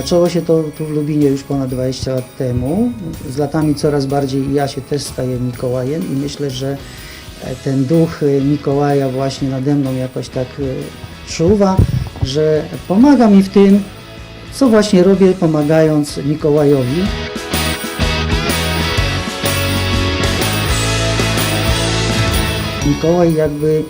Zaczęło się to tu w Lubinie już ponad 20 lat temu. Z latami coraz bardziej ja się też staję Mikołajem i myślę, że e, ten duch e, Mikołaja właśnie nade mną jakoś tak e, czuwa, że pomaga mi w tym, co właśnie robię, pomagając Mikołajowi. Mikołaj jakby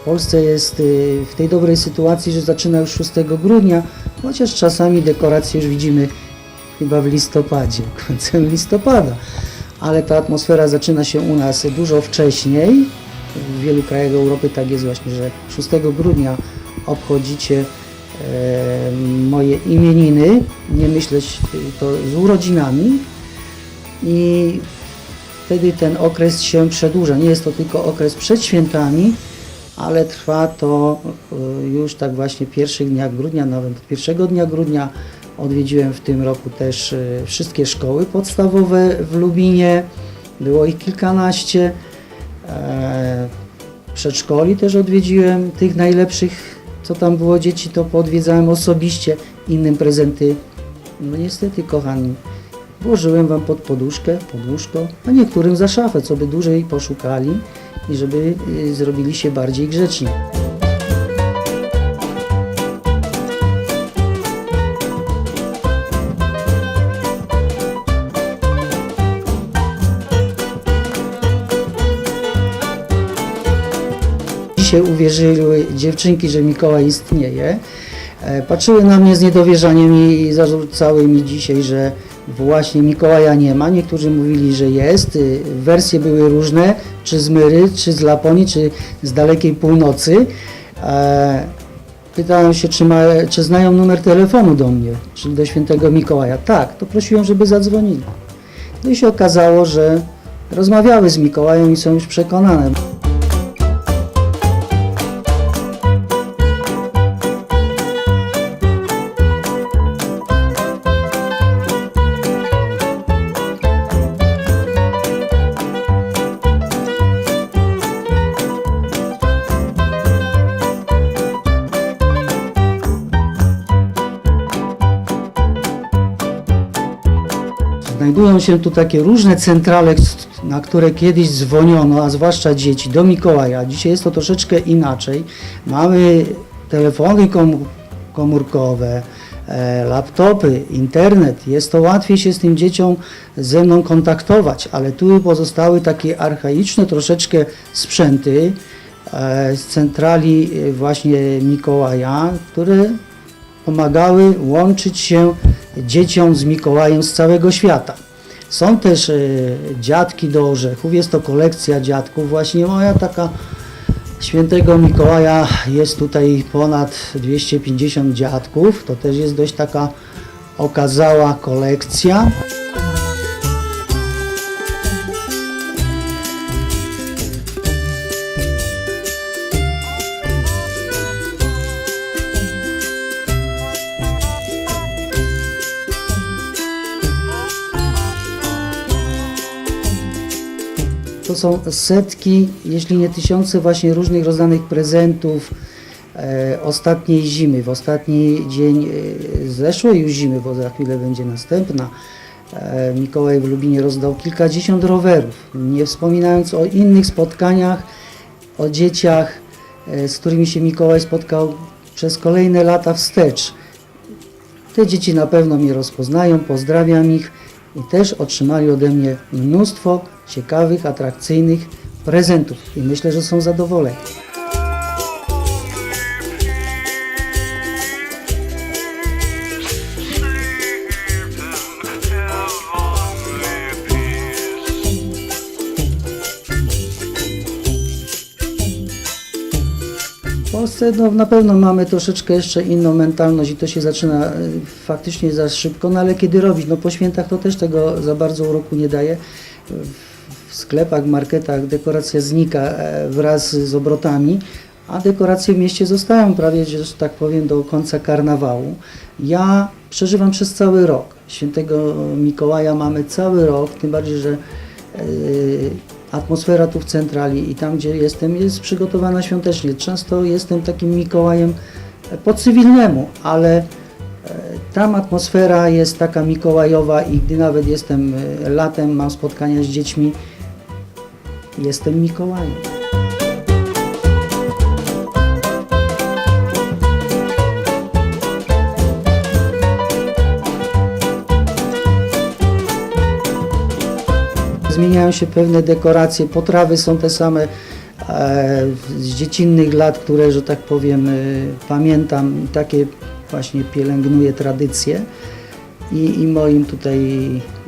w Polsce jest w tej dobrej sytuacji, że zaczyna już 6 grudnia, chociaż czasami dekoracje już widzimy chyba w listopadzie, końcem listopada. Ale ta atmosfera zaczyna się u nas dużo wcześniej. W wielu krajach Europy tak jest właśnie, że 6 grudnia obchodzicie e, moje imieniny, nie myśleć to z urodzinami i wtedy ten okres się przedłuża. Nie jest to tylko okres przed świętami, ale trwa to y, już tak właśnie w pierwszych dniach grudnia, nawet pierwszego dnia grudnia. Odwiedziłem w tym roku też y, wszystkie szkoły podstawowe w Lubinie. Było ich kilkanaście. E, Przedszkoli też odwiedziłem, tych najlepszych, co tam było dzieci, to poodwiedzałem osobiście. Innym prezenty, no niestety kochani, Włożyłem wam pod poduszkę, pod łóżko, a niektórym za szafę, co by dłużej poszukali i żeby y, zrobili się bardziej grzeczni. Dzisiaj uwierzyły dziewczynki, że Mikołaj istnieje. E, Patrzyły na mnie z niedowierzaniem i zarzucały mi dzisiaj, że właśnie Mikołaja nie ma. Niektórzy mówili, że jest. Y, Wersje były różne, czy z Myry, czy z Laponii, czy z dalekiej północy. E, Pytałem się, czy, ma, czy znają numer telefonu do mnie, czyli do świętego Mikołaja. Tak, to prosiłem, żeby zadzwonili. No i się okazało, że rozmawiały z Mikołajem i są już przekonane. Znajdują się tu takie różne centrale, na które kiedyś dzwoniono, a zwłaszcza dzieci, do Mikołaja. Dzisiaj jest to troszeczkę inaczej. Mamy telefony komórkowe, e, laptopy, internet. Jest to łatwiej się z tym dzieciom ze mną kontaktować, ale tu pozostały takie archaiczne troszeczkę sprzęty e, z centrali e, właśnie Mikołaja, które pomagały łączyć się dzieciom z Mikołajem z całego świata. Są też e, dziadki do orzechów, jest to kolekcja dziadków. Właśnie moja taka świętego Mikołaja jest tutaj ponad 250 dziadków. To też jest dość taka okazała kolekcja. To są setki, jeśli nie tysiące właśnie różnych rozdanych prezentów e, ostatniej zimy. W ostatni dzień e, zeszłej już zimy, bo za chwilę będzie następna, e, Mikołaj w Lubinie rozdał kilkadziesiąt rowerów. Nie wspominając o innych spotkaniach, o dzieciach, z którymi się Mikołaj spotkał przez kolejne lata wstecz. Te dzieci na pewno mnie rozpoznają, pozdrawiam ich i też otrzymali ode mnie mnóstwo ciekawych, atrakcyjnych prezentów i myślę, że są zadowoleni. Polsce no, na pewno mamy troszeczkę jeszcze inną mentalność i to się zaczyna e, faktycznie za szybko, no ale kiedy robić? No po świętach to też tego za bardzo uroku nie daje. W sklepach, marketach dekoracja znika e, wraz z obrotami, a dekoracje w mieście zostają prawie, że tak powiem, do końca karnawału. Ja przeżywam przez cały rok. Świętego Mikołaja mamy cały rok, tym bardziej, że e, atmosfera tu w centrali i tam, gdzie jestem, jest przygotowana świątecznie. Często jestem takim Mikołajem po cywilnemu, ale e, tam atmosfera jest taka mikołajowa i gdy nawet jestem e, latem, mam spotkania z dziećmi, jestem Mikołajem. Zmieniają się pewne dekoracje, potrawy są te same e, z dziecinnych lat, które, że tak powiem, e, pamiętam i takie właśnie pielęgnuję tradycje. I, I moim tutaj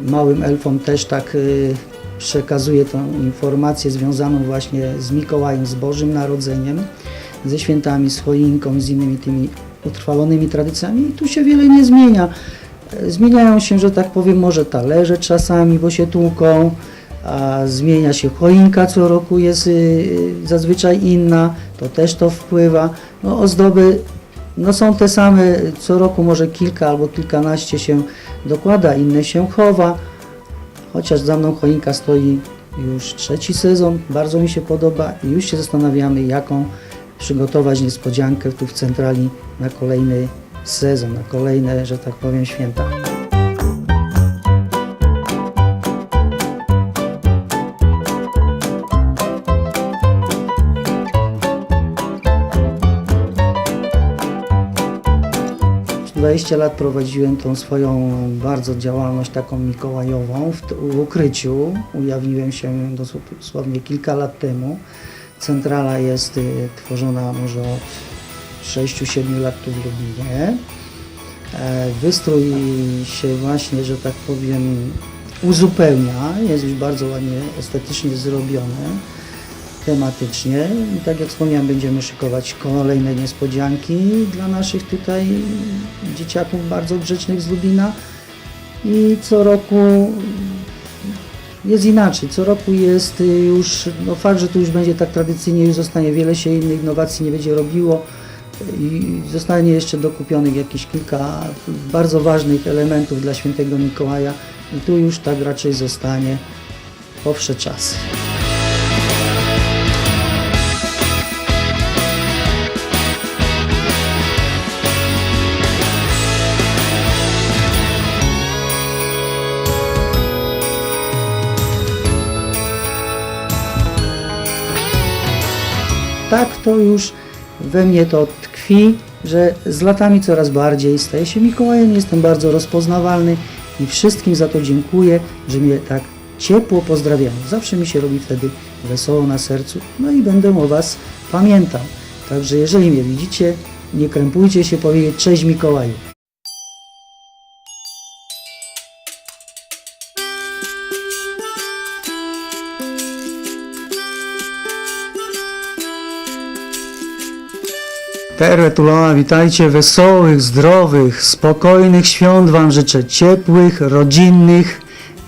małym elfom też tak y, przekazuję tą informację związaną właśnie z Mikołajem, z Bożym Narodzeniem, ze świętami, z choinką, z innymi tymi utrwalonymi tradycjami i tu się wiele nie zmienia. E, Zmieniają się, że tak powiem, może talerze czasami, bo się tłuką, a zmienia się choinka, co roku jest y, zazwyczaj inna, to też to wpływa. No, ozdoby no są te same, co roku może kilka albo kilkanaście się dokłada, inne się chowa. Chociaż za mną choinka stoi już trzeci sezon, bardzo mi się podoba i już się zastanawiamy, jaką przygotować niespodziankę tu w centrali na kolejny sezon, na kolejne, że tak powiem, święta. 20 lat prowadziłem tą swoją bardzo działalność taką mikołajową w, w ukryciu. Ujawniłem się dosłownie kilka lat temu. Centrala jest y, tworzona może od 6-7 lat tu w Lublinie. E, Wystrój się właśnie, że tak powiem, uzupełnia. Jest już bardzo ładnie estetycznie zrobiony tematycznie. I tak jak wspomniałem, będziemy szykować kolejne niespodzianki dla naszych tutaj dzieciaków bardzo grzecznych z Lubina. I co roku jest inaczej. Co roku jest y, już, no fakt, że tu już będzie tak tradycyjnie, już zostanie wiele się innych innowacji nie będzie robiło i zostanie jeszcze dokupionych jakieś kilka bardzo ważnych elementów dla świętego Mikołaja i tu już tak raczej zostanie powsze czasy. Tak to już we mnie to tkwi, że z latami coraz bardziej staję się Mikołajem, jestem bardzo rozpoznawalny i wszystkim za to dziękuję, że mnie tak ciepło pozdrawiają. Zawsze mi się robi wtedy wesoło na sercu, no i będę o Was pamiętał. Także jeżeli mnie widzicie, nie krępujcie się powiedzieć cześć Mikołaju. Tervetuloa, witajcie, wesołych, zdrowych, spokojnych świąt Wam życzę, ciepłych, rodzinnych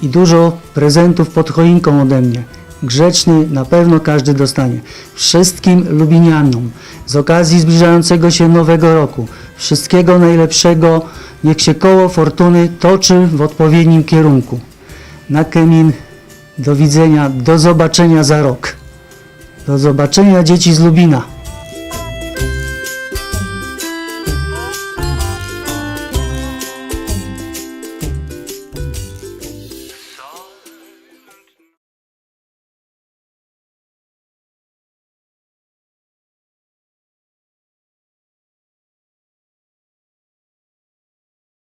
i dużo prezentów pod choinką ode mnie. Grzeczny na pewno każdy dostanie. Wszystkim Lubinianom z okazji zbliżającego się Nowego Roku wszystkiego najlepszego, niech się koło fortuny toczy w odpowiednim kierunku. Na Kemin, do widzenia, do zobaczenia za rok. Do zobaczenia dzieci z Lubina.